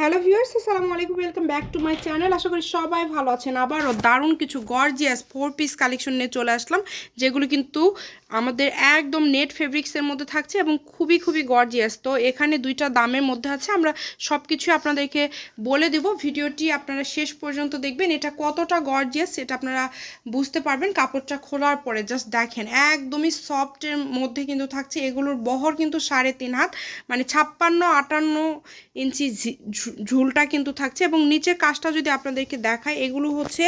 Hello viewers, আসসালামু আলাইকুম, welcome back to my channel. আশা করি সবাই ভালো আছেন। আবারও দারুণ কিছু গর্জিয়াস ফোর পিস কালেকশন নিয়ে চলে আসলাম, যেগুলো কিন্তু আমাদের একদম নেট ফেব্রিক্সের মধ্যে থাকছে এবং খুবই খুবই গর্জিয়াস তো এখানে দুইটা দামের মধ্যে আছে, আমরা সব কিছুই আপনাদেরকে বলে দেব। ভিডিওটি আপনারা শেষ পর্যন্ত দেখবেন, এটা কতটা গর্জিয়াস সেটা আপনারা বুঝতে পারবেন কাপড়টা খোলার পরে। জাস্ট দেখেন, একদমই সফটের মধ্যে কিন্তু থাকছে। এগুলোর বহর কিন্তু সাড়ে তিন হাত মানে ছাপ্পান্ন, আটান্ন ইঞ্চি ঝুলটা কিন্তু থাকছে এবং নিচের কাজটা যদি আপনাদেরকে দেখায় এগুলো হচ্ছে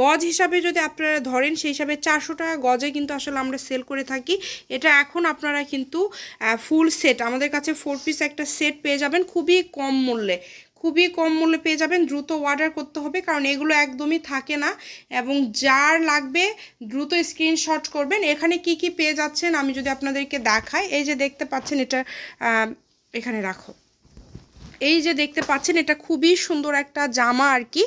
গজ হিসাবে যদি আপনারা ধরেন, সেই হিসাবে চারশো টাকা গজে কিন্তু আসলে আমরা সেল করে থাকি। এটা এখন আপনারা কিন্তু ফুল সেট আমাদের কাছে ফোর পিস একটা সেট পেয়ে যাবেন, খুবই কম মূল্যে। খুবই কম মূল্যে পেয়ে যাবেন, দ্রুত অর্ডার করতে হবে, কারণ এগুলো একদমই থাকে না। এবং যার লাগবে দ্রুত স্ক্রিনশট করবেন। এখানে কি কি পেয়ে যাচ্ছেন আমি যদি আপনাদেরকে দেখাই, এই যে দেখতে পাচ্ছেন এটা এখানে রাখো। এই যে দেখতে পাচ্ছেন, এটা খুবই সুন্দর একটা জামা আর কি।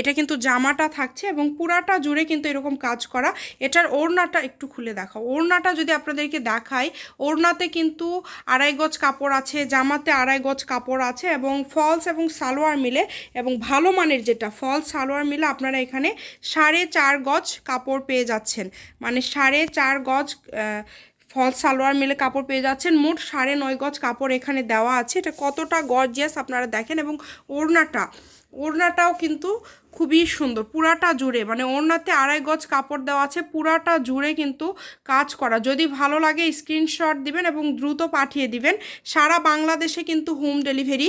এটা কিন্তু জামাটা থাকছে এবং পুরাটা জুড়ে কিন্তু এরকম কাজ করা। এটার ওড়নাটা একটু খুলে দেখাও। ওড়নাটা যদি আপনাদেরকে দেখাই, ওড়নাতে কিন্তু আড়াই গজ কাপড় আছে, জামাতে আড়াই গজ কাপড় আছে এবং ফলস এবং সালোয়ার মিলে এবং ভালো মানের যেটা ফলস, সালোয়ার মিলে আপনারা এখানে সাড়ে চার গজ কাপড় পেয়ে যাচ্ছেন। মানে সাড়ে চার গজ ফল সালোয়ার মিলে কাপড় পেয়ে যাচ্ছেন। মোট সাড়ে নয় গজ কাপড় এখানে দেওয়া আছে। এটা কতটা গর্জিয়াস আপনারা দেখেন এবং ওড়নাটা, ওড়নাটাও কিন্তু খুবই সুন্দর, পুরাটা জুড়ে। মানে ওড়নাতে আড়াই গজ কাপড় দেওয়া আছে, পুরাটা জুড়ে কিন্তু কাজ করা। যদি ভালো লাগে স্ক্রিনশট দিবেন এবং দ্রুত পাঠিয়ে দিবেন। সারা বাংলাদেশে কিন্তু হোম ডেলিভারি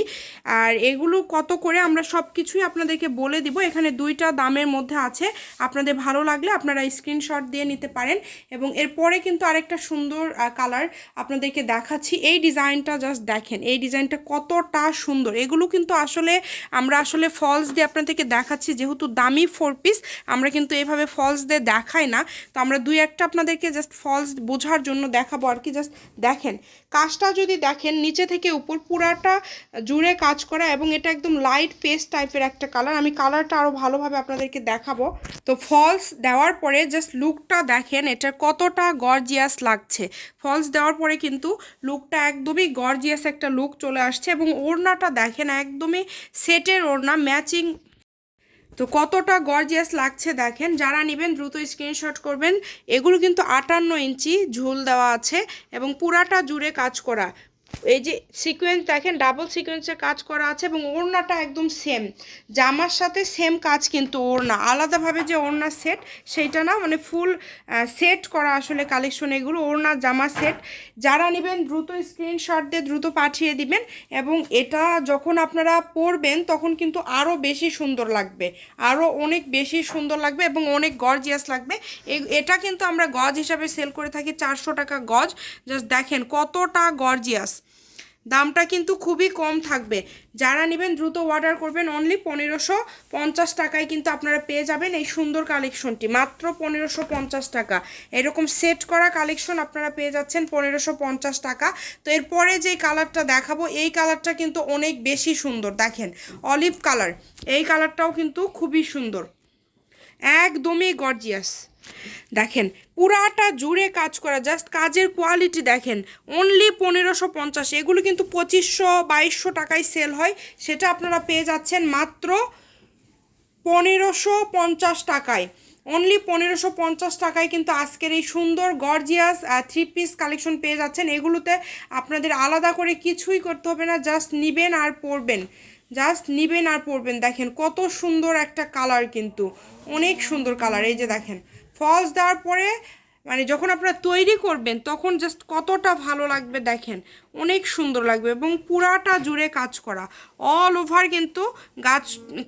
আর এগুলো কত করে আমরা সব কিছুই আপনাদেরকে বলে দিব। এখানে দুইটা দামের মধ্যে আছে। আপনাদের ভালো লাগলে আপনারা স্ক্রিনশট দিয়ে নিতে পারেন। এবং এরপরে কিন্তু আরেকটা সুন্দর কালার আপনাদেরকে দেখাচ্ছি। এই ডিজাইনটা জাস্ট দেখেন। এই ডিজাইনটা কতটা সুন্দর। এগুলো কিন্তু আসলে, আমরা আসলে ফলস দিয়ে আপনাদেরকে দেখাচ্ছি যেহেতু দামি ফোর পিস আমরা কিন্তু এভাবে ফলস দিয়ে দেখাই না। তো আমরা দুই একটা আপনাদেরকে জাস্ট ফলস বোঝার জন্য দেখাবো আর কি জাস্ট দেখেন। কাজটা যদি দেখেন, নিচে থেকে উপর পুরাটা জুড়ে কাজ করা এবং এটা একদম লাইট পেস্ট টাইপের একটা কালার আমি কালারটা আরও ভালোভাবে আপনাদেরকে দেখাবো। তো ফলস দেওয়ার পরে জাস্ট লুকটা দেখেন এটার কতটা গর্জিয়াস লাগছে। ফলস দেওয়ার পরে কিন্তু লুকটা একদমই গর্জিয়াস একটা লুক চলে আসছে এবং ওড়নাটা দেখেন, একদমই সেটের ওড়না ম্যাচিং তো কতটা গর্জিয়াস লাগছে দেখেন। যারা নেবেন, দ্রুত স্ক্রিনশট করবেন। এগুলো কিন্তু আটান্ন ইঞ্চি ঝুল দেওয়া আছে এবং পুরাটা জুড়ে কাজ করা। এই যে সিকোয়েন্স দেখেন ডাবল সিকোয়েন্সের কাজ করা আছে এবং ওড়নাটা একদম সেম জামার সাথে সেম কাজ কিন্তু ওড়না। আলাদাভাবে যে ওড়না সেট সেইটা না মানে ফুল সেট করা আসলে কালেকশন এগুলো, ওড়না, জামা সেট যারা নেবেন, দ্রুত স্ক্রিনশট দিয়ে দ্রুত পাঠিয়ে দিবেন এবং এটা যখন আপনারা পরবেন, তখন কিন্তু আরও বেশি সুন্দর লাগবে। আরও অনেক বেশি সুন্দর লাগবে এবং অনেক গর্জিয়াস লাগবে। এটা কিন্তু আমরা গজ হিসাবে সেল করে থাকি চারশো টাকা গজ। জাস্ট দেখেন কতটা গর্জিয়াস দামটা কিন্তু খুবই কম থাকবে। যারা নেবেন দ্রুত অর্ডার করবেন অনলি পনেরোশো পঞ্চাশ টাকায় কিন্তু আপনারা পেয়ে যাবেন এই সুন্দর কালেকশনটি মাত্র পনেরোশো পঞ্চাশ টাকা। এরকম সেট করা কালেকশন আপনারা পেয়ে যাচ্ছেন পনেরোশো পঞ্চাশ টাকা। তো এরপরে যে কালারটা দেখাবো, এই কালারটা কিন্তু অনেক বেশি সুন্দর। দেখেন অলিভ কালার এই কালারটাও কিন্তু খুবই সুন্দর। একদমই গর্জিয়াস দেখেন, পুরাটা জুড়ে কাজ করা জাস্ট কাজের কোয়ালিটি দেখেন অনলি পনেরোশো পঞ্চাশ, এগুলো কিন্তু পঁচিশশো, বাইশশো টাকায় সেল হয়, সেটা আপনারা পেয়ে যাচ্ছেন মাত্র পনেরোশো পঞ্চাশ টাকায়। অনলি পনেরোশো পঞ্চাশ টাকায় কিন্তু আজকের এই সুন্দর গর্জিয়াস থ্রি পিস কালেকশন পেয়ে যাচ্ছেন। এগুলোতে আপনাদের আলাদা করে কিছুই করতে হবে না জাস্ট নিবেন আর পরবেন। জাস্ট নিবেন আর পরবেন। দেখেন, কত সুন্দর একটা কালার কিন্তু, অনেক সুন্দর কালার এই যে দেখেন ফলস দেওয়ার পরে মানে যখন আপনারা তৈরি করবেন, তখন জাস্ট কতটা ভালো লাগবে দেখেন। অনেক সুন্দর লাগবে এবং পুরাটা জুড়ে কাজ করা। অল ওভার কিন্তু গাছ,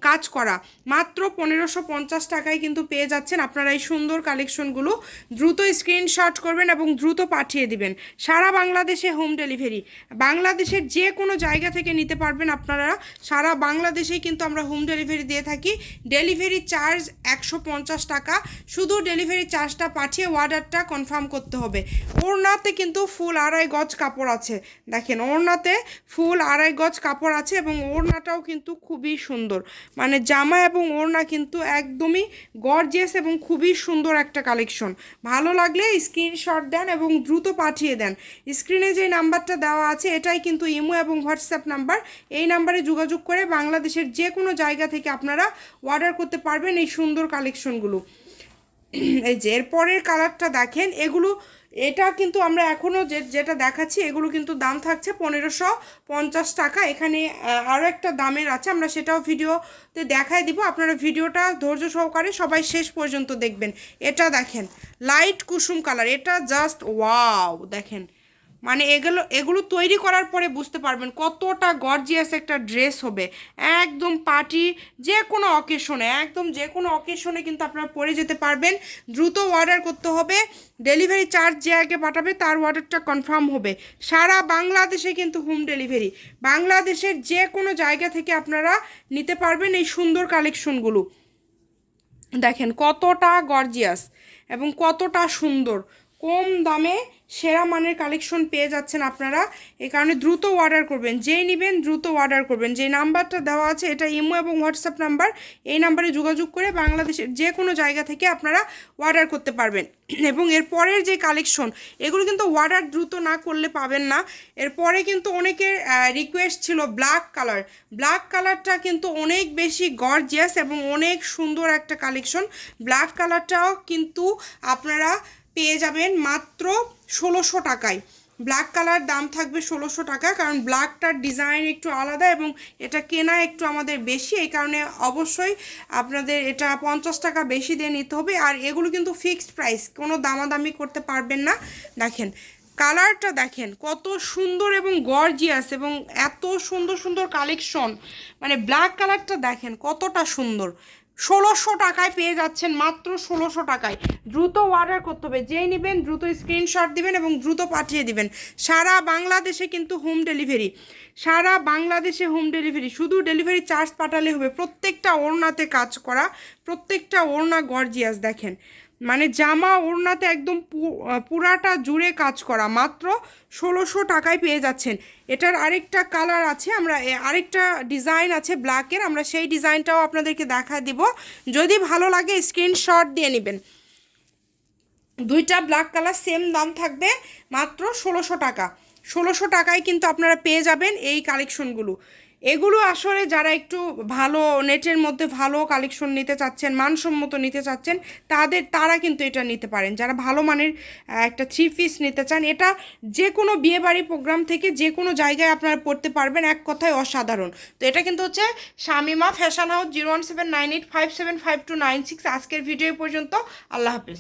কাজ করা। মাত্র পনেরোশো পঞ্চাশ টাকায় কিন্তু পেয়ে যাচ্ছেন আপনারা এই সুন্দর কালেকশনগুলো দ্রুত স্ক্রিনশট করবেন এবং দ্রুত পাঠিয়ে দিবেন। সারা বাংলাদেশে হোম ডেলিভারি বাংলাদেশের যে কোনো জায়গা থেকে নিতে পারবেন আপনারা। সারা বাংলাদেশেই কিন্তু আমরা হোম ডেলিভারি দিয়ে থাকি। ডেলিভারি চার্জ একশো পঞ্চাশ টাকা। শুধু ডেলিভারি চার্জটা পাঠিয়ে অর্ডারটা অর্ডারটা কনফার্ম করতে হবে। ওড়নাতে কিন্তু ফুল আড়াই গজ কাপড় আছে। দেখেন, ওড়নাতে ফুল আড়াই গজ কাপড় আছে এবং ওড়নাটাও কিন্তু খুবই সুন্দর। মানে জামা এবং ওড়না কিন্তু একদমই গর্জিয়াস এবং খুবই সুন্দর একটা কালেকশন ভালো লাগলে স্ক্রিনশট দেন এবং দ্রুত পাঠিয়ে দেন। স্ক্রিনে যে নাম্বারটা দেওয়া আছে, এটাই কিন্তু ইমো এবং হোয়াটসঅ্যাপ নাম্বার। এই নাম্বারে যোগাযোগ করে বাংলাদেশের যে কোনো জায়গা থেকে আপনারা অর্ডার করতে পারবেন এই সুন্দর কালেকশনগুলো এই যে এরপরের কালারটা দেখেন, এগুলো, এটা কিন্তু আমরা এখনও যে, যেটা দেখাচ্ছি, এগুলো কিন্তু দাম থাকছে পনেরোশো পঞ্চাশ টাকা। এখানে আরও একটা দামের আছে, আমরা সেটাও ভিডিওতে দেখাই দিব। আপনারা ভিডিওটা ধৈর্য সহকারে সবাই শেষ পর্যন্ত দেখবেন। এটা দেখেন, লাইট কুসুম কালার, এটা জাস্ট ওয়াও দেখেন। মানে এগুলো এগুলো তৈরি করার পরে বুঝতে পারবেন কতটা গর্জিয়াস একটা ড্রেস হবে। একদম পার্টি যে কোনো অকেশনে একদম যে কোনো অকেশনে কিন্তু আপনারা পরে যেতে পারবেন। দ্রুত অর্ডার করতে হবে। ডেলিভারি চার্জ যে আগে পাঠাবে, তার অর্ডারটা কনফার্ম হবে। সারা বাংলাদেশে কিন্তু হোম ডেলিভারি বাংলাদেশের যে কোনো জায়গা থেকে আপনারা নিতে পারবেন এই সুন্দর কালেকশনগুলো দেখেন কতটা গর্জিয়াস এবং কতটা সুন্দর। কম দামে সেরা মানের কালেকশন পেয়ে যাচ্ছেন আপনারা। এই কারণে দ্রুত অর্ডার করবেন। যেই নেবেন দ্রুত অর্ডার করবেন। যে নাম্বারটা দেওয়া আছে, এটা ইমো এবং হোয়াটসঅ্যাপ নাম্বার। এই নাম্বারে যোগাযোগ করে বাংলাদেশের যে কোনো জায়গা থেকে আপনারা অর্ডার করতে পারবেন। এবং এর পরের যে কালেকশন এগুলো কিন্তু অর্ডার দ্রুত না করলে পাবেন না। এরপরে কিন্তু অনেকের রিকোয়েস্ট ছিল ব্ল্যাক কালার ব্ল্যাক কালারটা কিন্তু অনেক বেশি গর্জিয়াস এবং অনেক সুন্দর একটা কালেকশন ব্ল্যাক কালারটাও কিন্তু আপনারা পেয়ে যাবেন মাত্র ষোলোশো টাকায়। ব্ল্যাক কালার দাম থাকবে ষোলোশো টাকা, কারণ ব্ল্যাকটার ডিজাইন একটু আলাদা এবং এটা কেনা একটু আমাদের বেশি, এই কারণে অবশ্যই আপনাদের এটা পঞ্চাশ টাকা বেশি দিয়ে নিতে হবে। আর এগুলো কিন্তু ফিক্সড প্রাইস কোনো দামাদামি করতে পারবেন না। দেখেন কালারটা দেখেন, কত সুন্দর এবং গর্জিয়াস এবং এত সুন্দর সুন্দর কালেকশন মানে ব্ল্যাক কালারটা দেখেন, কতটা সুন্দর। ষোলোশো টাকায় পেয়ে যাচ্ছেন মাত্র ষোলোশো টাকায়। দ্রুত অর্ডার করতে হবে। যেই নেবেন, দ্রুত স্ক্রিনশট দিবেন এবং দ্রুত পাঠিয়ে দিবেন। সারা বাংলাদেশে কিন্তু হোম ডেলিভারি সারা বাংলাদেশে হোম ডেলিভারি শুধু ডেলিভারি চার্জ পাঠালে হবে। প্রত্যেকটা ওড়নাতে কাজ করা, প্রত্যেকটা ওড়না গর্জিয়াস দেখেন। মানে জামা ওড়নাতে একদম পুরাটা জুড়ে কাজ করা। মাত্র ষোলোশো টাকায় পেয়ে যাচ্ছেন। এটার আরেকটা কালার আছে, আমরা আরেকটা ডিজাইন আছে ব্ল্যাকের আমরা সেই ডিজাইনটাও আপনাদেরকে দেখা দিব। যদি ভালো লাগে স্ক্রিনশট দিয়ে নেবেন। দুইটা ব্ল্যাক কালার সেম দাম থাকবে মাত্র ষোলোশো টাকা। ষোলোশো টাকায় কিন্তু আপনারা পেয়ে যাবেন এই কালেকশনগুলো এগুলো আসলে যারা একটু ভালো নেটের মধ্যে ভালো কালেকশন নিতে চাচ্ছেন, মানসম্মত নিতে চাচ্ছেন, তাদের, তারা কিন্তু এটা নিতে পারেন। যারা ভালো মানের একটা থ্রি পিস নিতে চান, এটা যে কোনো বিয়েবাড়ি প্রোগ্রাম থেকে যে কোনো জায়গায় আপনারা পড়তে পারবেন, এক কথায় অসাধারণ। তো এটা কিন্তু হচ্ছে Shamima fashion house zero one seven nine eight five seven five two nine six আজকের ভিডিও পর্যন্ত। আল্লাহ হাফিজ।